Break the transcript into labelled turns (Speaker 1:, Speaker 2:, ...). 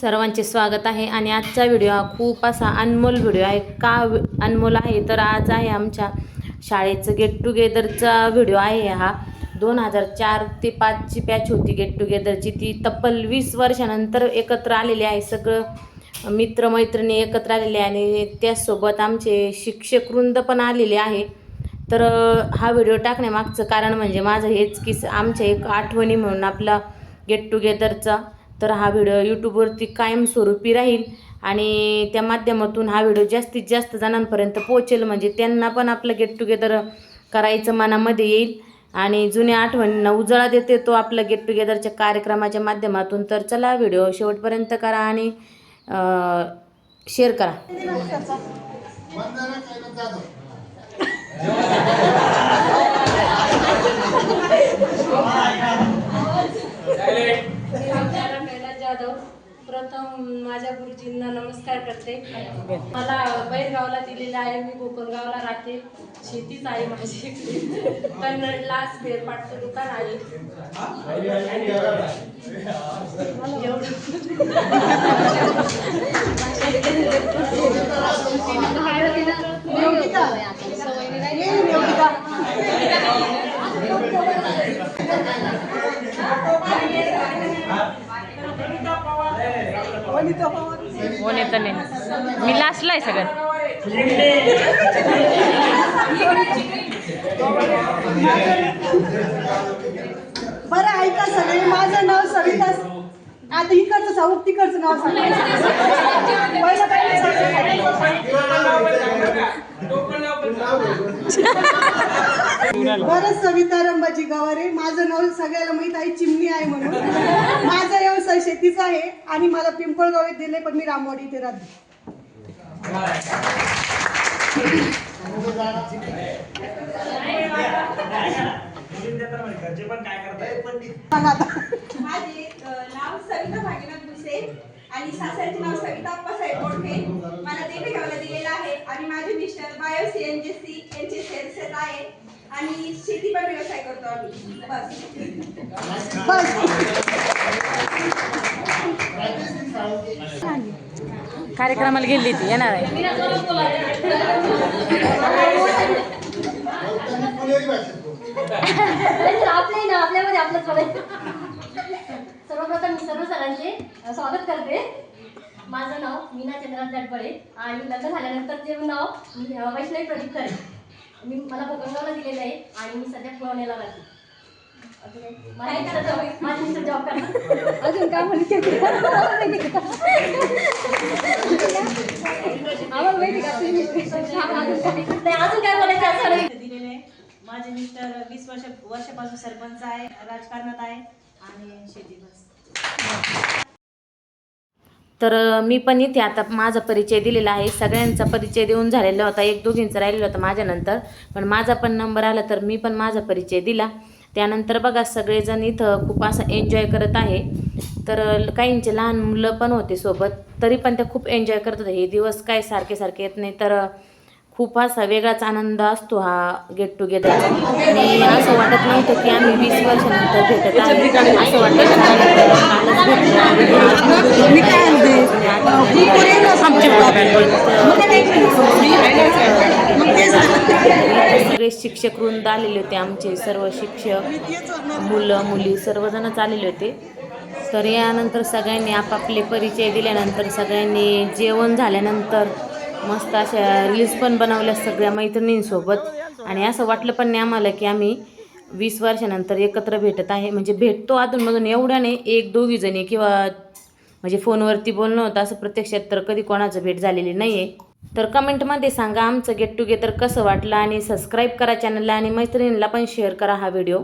Speaker 1: सर्वांचे स्वागत आहे. आणि आजचा व्हिडिओ हा खूप असा अनमोल व्हिडिओ आहे. का अनमोल आहे? तर आज आहे आमच्या शाळेचं गेट टुगेदरचा व्हिडिओ आहे हा. दोन हजार चार ते पाचची पॅच होती गेट टुगेदरची ती तब्बल वीस वर्षानंतर एकत्र आलेली आहे. सगळं मित्रमैत्रिणी एकत्र आलेले आहे. आणि त्याचसोबत आमचे शिक्षक वृंद पण आलेले आहे. तर हा व्हिडिओ टाकण्यामागचं कारण म्हणजे माझं हेच की स- आमच्या एक आठवणी म्हणून आपला गेट टुगेदरचा तर हा व्हिडिओ यूट्यूबवरती कायमस्वरूपी राहील आणि त्या माध्यमातून हा व्हिडिओ जास्तीत जास्त जणांपर्यंत पोहोचेल. म्हणजे त्यांना पण आपलं गेट टुगेदर करायचं मनामध्ये येईल. आणि जुन्या आठवणींना उजाळा देते तो आपलं गेट टुगेदरच्या कार्यक्रमाच्या माध्यमातून. तर चला व्हिडिओ शेवटपर्यंत करा आणि शेअर करा.
Speaker 2: कैलास जाधव. प्रथम माझ्या गुरुजींना नमस्कार करते. मला बैरगावला दिलेलं आहे. मी कोकणगावला राहते. शेतीच आहे माझी. कन्नडला स्पेअर पार्टचं दुकान आहे.
Speaker 1: कोण येतं नाही. मी लास्टला आहे सगळं.
Speaker 3: बरं ऐका सगळे. माझं नाव सविता आता इकडचं सांगू तिकडचं नाव सांगायचं पहिलं काय बरं सविता रंबाजी गवारे माझं नाव सगळ्याला माहीत आहे चिमणी आहे म्हणून. माझा व्यवसाय शेतीचा आहे आणि मला पिंपळगाव येथे दिले पण मी रामवाडी इथे राहते.
Speaker 4: माझे नाव सविता भागीनाथ भुसे आणि सासऱ्याचे नाव सविता अप्पासाहेब मोठे. मला ते गावाला दिलेलं आहे. आणि माझे mister bio C N J C शेती पण व्यवसाय करतो आम्ही. बस.
Speaker 3: बस
Speaker 1: कार्यक्रमाला गेली ती येणार आहे.
Speaker 5: आपले ना आपल्यामध्ये आपलंच बोलायचं सर्वप्रथम मी सर्व सरांचे स्वागत करते. माझं नाव मीना चंद्रनाथ दडपळे आणि लग्न झाल्यानंतर जे नाव वैष्णवी प्रदीप करे मी मला कोकणगावला दिलेलं आहे आणि मी सध्या पुरवण्याला राहते काय? मिस्टर जॉब करतात अजून काय म्हणते आम्हाला माहिती का तुम्ही? अजून काय नाही, अजून काय बोलायचं असं नाही
Speaker 6: दिलेले आहे. माझे मिस्टर वीस वर्ष वर्षापासून सरपंच आहे राजकारणात आहे आणि शेती बस.
Speaker 1: तर मी पण इथे आता माझा परिचय दिलेला आहे. सगळ्यांचा परिचय देऊन झालेला होता. एक दोघींचा राहिलेला होता माझ्यानंतर. पण माझा पण नंबर आला तर मी पण माझा परिचय दिला. त्यानंतर बघा सगळेजण इथं खूप असं एन्जॉय करत आहे. तर काहींचे लहान मुलं पण होते सोबत. तरी पण ते खूप एन्जॉय करत होते हे दिवस काय सारखे सारखे येत नाही. तर खूप असा वेगळाच आनंद असतो हा गेट टुगेदरचा आणि असं वाटत नव्हतं की आम्ही वीस वर्षानंतर भेटत आहे. असं वाटत की कालच भेटलो
Speaker 3: मी काय म्हणते
Speaker 1: शिक्षक वृंद आलेले होते आमचे सर्व शिक्षक मुलं मुली सर्वजणच आलेले होते. तर यानंतर सगळ्यांनी आपापले परिचय दिल्यानंतर सगळ्यांनी जेवण झाल्यानंतर मस्त अशा रील्स पण बनवल्या सगळ्या मैत्रिणींसोबत. आणि असं वाटलं पण नाही आम्हाला की आम्ही वीस वर्षानंतर एकत्र भेटत आहे. म्हणजे भेटतो अधूनमधून एवढ्या नाही एक दोघी जणी किंवा म्हणजे फोनवरती बोलणं होतं असं प्रत्यक्षात तर कधी कोणाचं भेट झालेली नाही आहे तर कमेंटमध्ये सांगा आमचं गेट टुगेदर कसं वाटलं आणि सबस्क्राईब करा चॅनलला आणि मैत्रिणींना पण शेअर करा हा व्हिडिओ